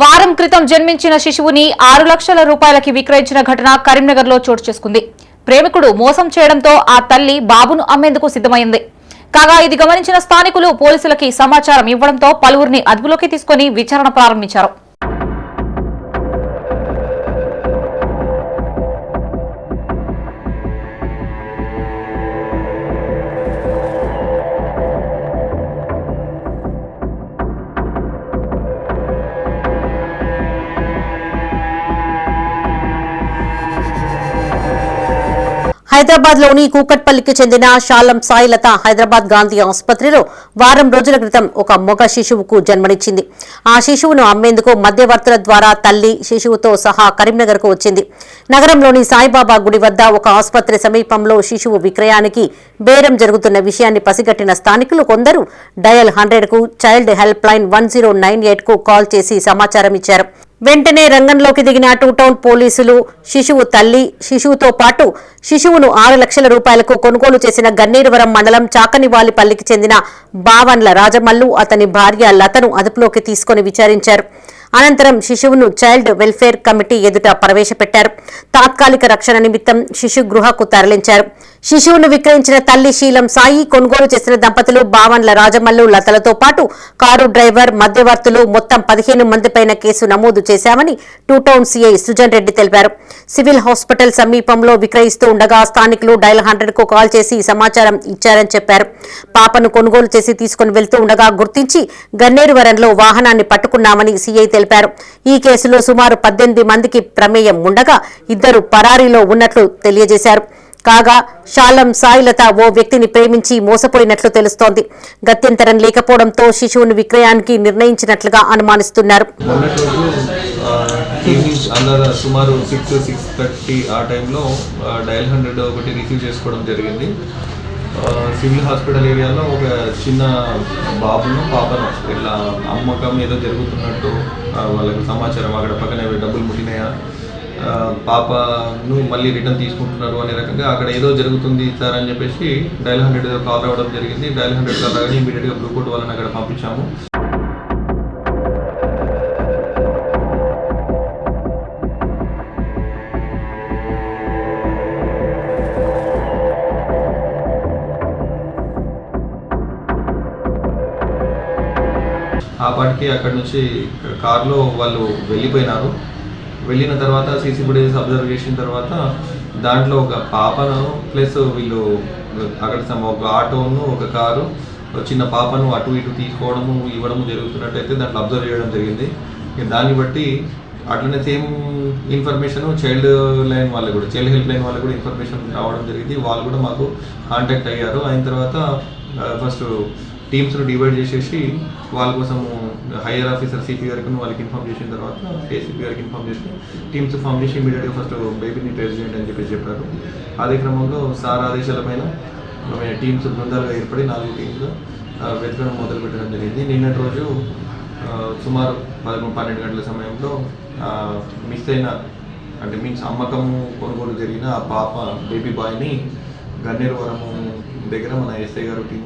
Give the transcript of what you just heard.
వారం క్రితం జన్మించిన శిశువుని ఆరు లక్షల రూపాయలకి విక్రయించిన ఘటన కరీంనగర్లో చోటు చేసుకుంది. ప్రేమికుడు మోసం చేయడంతో ఆ తల్లి బాబును అమ్మేందుకు సిద్ధమైంది. కాగా ఇది గమనించిన స్థానికులు పోలీసులకి సమాచారం ఇవ్వడంతో పలువురిని అదుపులోకి తీసుకుని విచారణ ప్రారంభించారు. హైదరాబాద్లోని కూకట్పల్లికి చెందిన షాలం సాయిలత హైదరాబాద్ గాంధీ ఆసుపత్రిలో వారం రోజుల క్రితం ఒక మొగ శిశువుకు జన్మనిచ్చింది. ఆ శిశువును అమ్మేందుకు మధ్యవర్తుల ద్వారా తల్లి శిశువుతో సహా కరీంనగర్కు వచ్చింది. నగరంలోని సాయిబాబా గుడి వద్ద ఒక ఆసుపత్రి సమీపంలో శిశువు విక్రయానికి బేరం జరుగుతున్న విషయాన్ని పసిగట్టిన స్థానికులు కొందరు dial హండ్రెడ్కు child help line one zero nine ఎయిట్కు call చేసి సమాచారం ఇచ్చారు వెంటనే రంగంలోకి దిగిన టూ టౌన్ పోలీసులు శిశువు తల్లి శిశువుతో పాటు శిశువును ఆరు లక్షల రూపాయలకు కొనుగోలు చేసిన గన్నేరువరం మండలం చాకనివాలిపల్లికి చెందిన బావన్ల రాజమల్లు అతని భార్య లతను అదుపులోకి తీసుకుని విచారించారు. అనంతరం శిశువును చైల్డ్ వెల్ఫేర్ కమిటీ ఎదుట ప్రవేశపెట్టారు. తాత్కాలిక రక్షణ నిమిత్తం శిశు గృహకు తరలించారు. శిశువును విక్రయించిన తల్లి శీలం సాయి కొనుగోలు చేసిన దంపతులు బావన్ల రాజమల్లు లతలతో పాటు కారు డ్రైవర్ మధ్యవర్తులు మొత్తం పదిహేను మందిపైన కేసు నమోదు చేశామని two town CI Sujan Reddy తెలిపారు. సివిల్ హాస్పిటల్ సమీపంలో విక్రయిస్తూ ఉండగా స్థానికులు డైల్ హండ్రెడ్కు కాల్ చేసి సమాచారం ఇచ్చారని చెప్పారు. పాపను కొనుగోలు చేసి తీసుకుని వెళ్తూ ఉండగా గుర్తించి గన్నేరువరంలో వాహనాన్ని పట్టుకున్నామని సీఐ తెలిపారు. ఈ కేసులో సుమారు పద్దెనిమిది మందికి ప్రమేయం ఉండగా ఇద్దరు పరారీలో ఉన్నట్లు తెలియజేశారు. కాగా షాలం సాయిలత ఓ వ్యక్తిని ప్రేమించి మోసపోయినట్లు తెలుస్తోంది. గత్యంతరం లేకపోవడంతో శిశువును విక్రయానికి నిర్ణయించినట్లుగా అనుమానిస్తున్నారు. సుమారు సిక్స్ సిక్స్ థర్టీ ఆ టైంలో ఆ, డయల్ హండ్రెడ్ ఒకటి రిసీవ్ చేసుకోవడం జరిగింది. సివిల్ హాస్పిటల్ ఏరియాలో ఒక చిన్న బాబును పాపను ఇట్లా అమ్మకం ఏదో జరుగుతున్నట్టు వాళ్ళకి సమాచారం అక్కడ పక్కన డబ్బులు ముట్టినాయా? పాపను మళ్ళీ రిటర్న్ తీసుకుంటున్నారు అనే రకంగా అక్కడ ఏదో జరుగుతుంది సార్ అని చెప్పేసి డైల్ హండ్రెడ్ కాల్ రావడం జరిగింది. డైల్ హండ్రెడ్ కాల్ రాగానే ఇమీడియట్గా బ్లూ కోట్ వాళ్ళని అక్కడ పంపించాము. ఆ పాటికి అక్కడ నుంచి కార్లో వాళ్ళు వెళ్ళిపోయినారు. వెళ్ళిన తర్వాత సీసీ ఫుటేజెస్ అబ్జర్వ్ చేసిన తర్వాత దాంట్లో ఒక పాపను ప్లస్ వీళ్ళు అక్కడ ఒక ఆటోను ఒక కారు ఒక చిన్న పాపను అటు ఇటు తీసుకోవడము ఇవ్వడము జరుగుతున్నట్టయితే దాంట్లో అబ్జర్వ్ చేయడం జరిగింది. దాన్ని బట్టి అట్లనే సేమ్ ఇన్ఫర్మేషన్ చైల్డ్ లైన్ వాళ్ళు కూడా చైల్డ్ హెల్ప్ లైన్ వాళ్ళు కూడా ఇన్ఫర్మేషన్ రావడం జరిగింది. వాళ్ళు కూడా మాకు కాంటాక్ట్ అయ్యారు. అయిన తర్వాత uh, ఫస్ట్ టీమ్స్ను డివైడ్ చేసేసి వాళ్ళ కోసం హైయర్ ఆఫీసర్ సిపి గారికి వాళ్ళకి ఇన్ఫామ్ చేసిన తర్వాత ఏసీపీ గారికి ఇన్ఫామ్ చేసి టీమ్స్ ఫామ్ చేసి ఇమీడియట్గా ఫస్ట్ బేబీని ట్రేస్ చేయండి అని చెప్పేసి చెప్పారు. అదే క్రమంలో సార్ ఆదేశాల పైన టీమ్స్ బృందాలుగా ఏర్పడి నాలుగు టీమ్స్ వెతకడం మొదలు పెట్టడం జరిగింది. నిన్నటి రోజు సుమారు పదకొండు పన్నెండు గంటల సమయంలో మిస్ అయిన అంటే మీన్స్ అమ్మకము కొనుగోలు జరిగిన ఆ పాప బేబీ బాయ్ని గన్నేరువరము దగ్గర మన ఎస్ఐ గారు టీం